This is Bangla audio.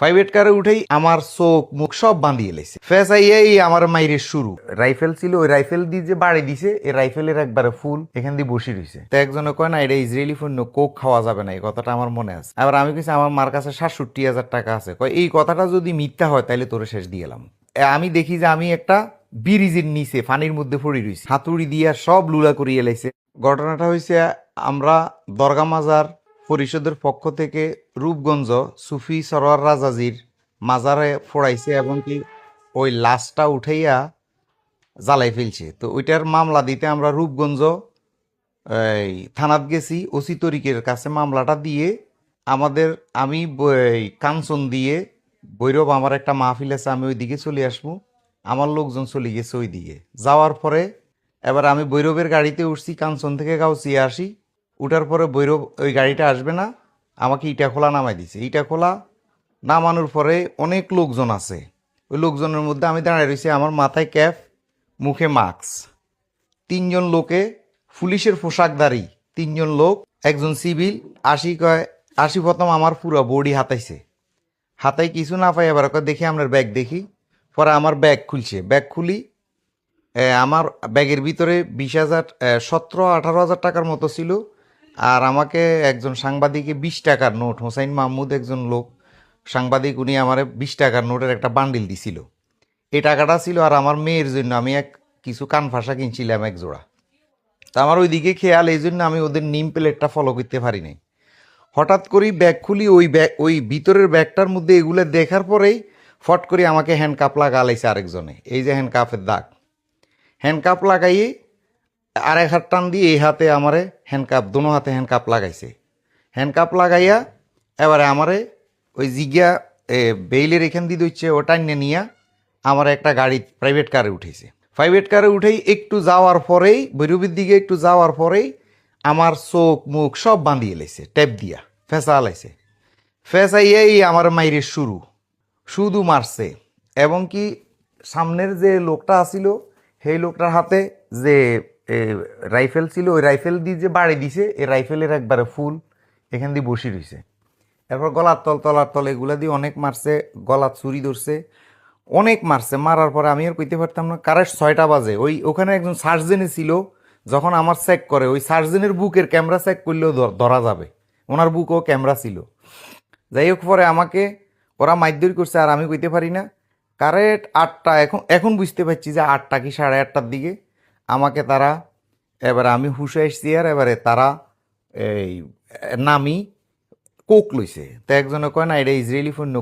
প্রাইভেট কারে উঠেই আমার চোখ মুখ সব বাঁধিয়ে লেছে। ফেসাইয়াই আমার মাইরের শুরু। রাইফেল ছিল, ওই রাইফেল দিয়ে যে বাড়ি দিছে, এই রাইফেলের একবারে ফুল এখান দিয়ে বসে রয়েছে তো একজনে কয়, না, এটা ইসরায়েলি পণ্য কোক খাওয়া যাবে না, এই কথাটা আমার মনে আছে। আবার আমি কিছু আমার মার কাছে সাতষট্টি হাজার টাকা আছে। কয়, এই কথাটা যদি মিথ্যা হয় তাহলে তোরে শেষ দিয়ে আমি দেখি যে আমি একটা ব্রিজের নিচে, ফানির মধ্যে পড়ে রয়েছি হাতুড়ি দিয়া সব লুলা করিয়ে লাইছে ঘটনাটা হয়েছে আমরা দরগা মাজার পরিষদের পক্ষ থেকে রূপগঞ্জ সুফি সরোয়ার রাজাজির মাজারে ফোড়াইছে এবং কি ওই লাশটা উঠাইয়া জ্বালাই ফেলছে। তো ওইটার মামলা দিতে আমরা রূপগঞ্জ, এই, থানাত গেছি, ওসি তরিকের কাছে মামলাটা দিয়ে আমাদের, আমি কাঞ্চন দিয়ে বৈরব আমার একটা মাহফিল আছে, আমি ওই দিকে চলে আসব। আমার লোকজন চলে গেছে ওই দিকে যাওয়ার পরে এবার আমি বৈরবের গাড়িতে উঠছি, কাঞ্চন থেকে গাউছিয়ে আসি। উঠার পরে বৈরব ওই গাড়িটা আসবে না, আমাকে ইটা খোলা নামাই দিছে। ইটা খোলা নামানোর পরে অনেক লোকজন আছে। ওই লোকজনের মধ্যে আমি দাঁড়িয়ে রয়েছি আমার মাথায় ক্যাপ, মুখে মাস্ক। তিনজন লোকে, পুলিশের পোশাকধারী তিনজন লোক, একজন সিভিল, আশি কয়, আশি প্রথম আমার পুরো বডি হাতাইছে। হাতাই কিছু না পাই এবার দেখি আমরা ব্যাগ দেখি। পরে আমার ব্যাগ খুলছে। ব্যাগ খুলি আমার ব্যাগের ভিতরে বিশ হাজার সতেরো আঠারো হাজার টাকার মতো ছিল। আর আমাকে একজন সাংবাদিকে বিশ টাকার নোট, হোসাইন মাহমুদ একজন লোক, সাংবাদিক, উনি আমার বিশ টাকার নোটের একটা বান্ডিল দিছিল। এই টাকাটা ছিল আর আমার মেয়ের জন্য, আমি এক কিছু কান ফাঁসা কিনছিলাম এক জোড়া। তা আমার ওইদিকে খেয়াল, এই জন্য আমি ওদের নিম প্লেটটা ফলো করতে পারি নাই। হঠাৎ করেই ব্যাগ খুলি, ওই ব্যাগ, ওই ভিতরের ব্যাগটার মধ্যে এগুলো দেখার পরেই ফট করে আমাকে হ্যান্ডকাপ লাগা লাইছে আরেকজনে। এই যে হ্যান্ডকাপের দাগ। হ্যান্ডকাপ লাগাইয়ে আর এক হাত টান দিয়ে এই হাতে আমারে হ্যান্ডকাপ দোনো হাতে হ্যান্ডকাপ লাগাইছে। হ্যান্ডকাপ লাগাইয়া এবারে আমারে ওই জিজ্ঞা বেইলের এখান দিয়ে দিচ্ছে ওটা নিয়ে নিয়া আমার একটা গাড়ি প্রাইভেট কারে উঠেছে প্রাইভেট কারে উঠেই একটু যাওয়ার পরেই ভৈরবীর দিকে একটু যাওয়ার পরেই আমার চোখ, মুখ সব বাঁধিয়ে লাইছে টেপ দিয়া, ফেঁসা লাইছে ফেঁসাইয়াই আমার মাইরের শুরু, শুধু মারছে। এবং কি সামনের যে লোকটা আসিল সেই লোকটার হাতে যে রাইফেল ছিল, ওই রাইফেল দিয়ে যে বাড়ি দিছে, এই রাইফেলের একবারে ফুল এখান দিয়ে বসে রয়েছে এরপর গলার তল তলার তল এগুলা দিয়ে অনেক মারছে, গলা চুরি ধরছে, অনেক মারছে। মারার পরে আমি আর কইতে পারতাম না কারেক্ট ছয়টা বাজে। ওই, ওখানে একজন সার্জেনে ছিল, যখন আমার চেক করে, ওই সার্জেনের বুকের ক্যামেরা চেক করলেও ধরা যাবে। ওনার বুকও ক্যামেরা ছিল। যাই হোক, পরে আমাকে, ওরা মাইদুর করছে, আর আমি কইতে পারি না। কারেক্ট আটটা, এখন এখন বুঝতে পারছি যে আটটা কি সাড়ে আটটার দিকে। আমাকে তারা, এবার আমি হুশে এসছি আর এবারে তারা এই নামি কোক লইছে। তো একজনে কয় না, এটা ইসরায়েলি পণ্য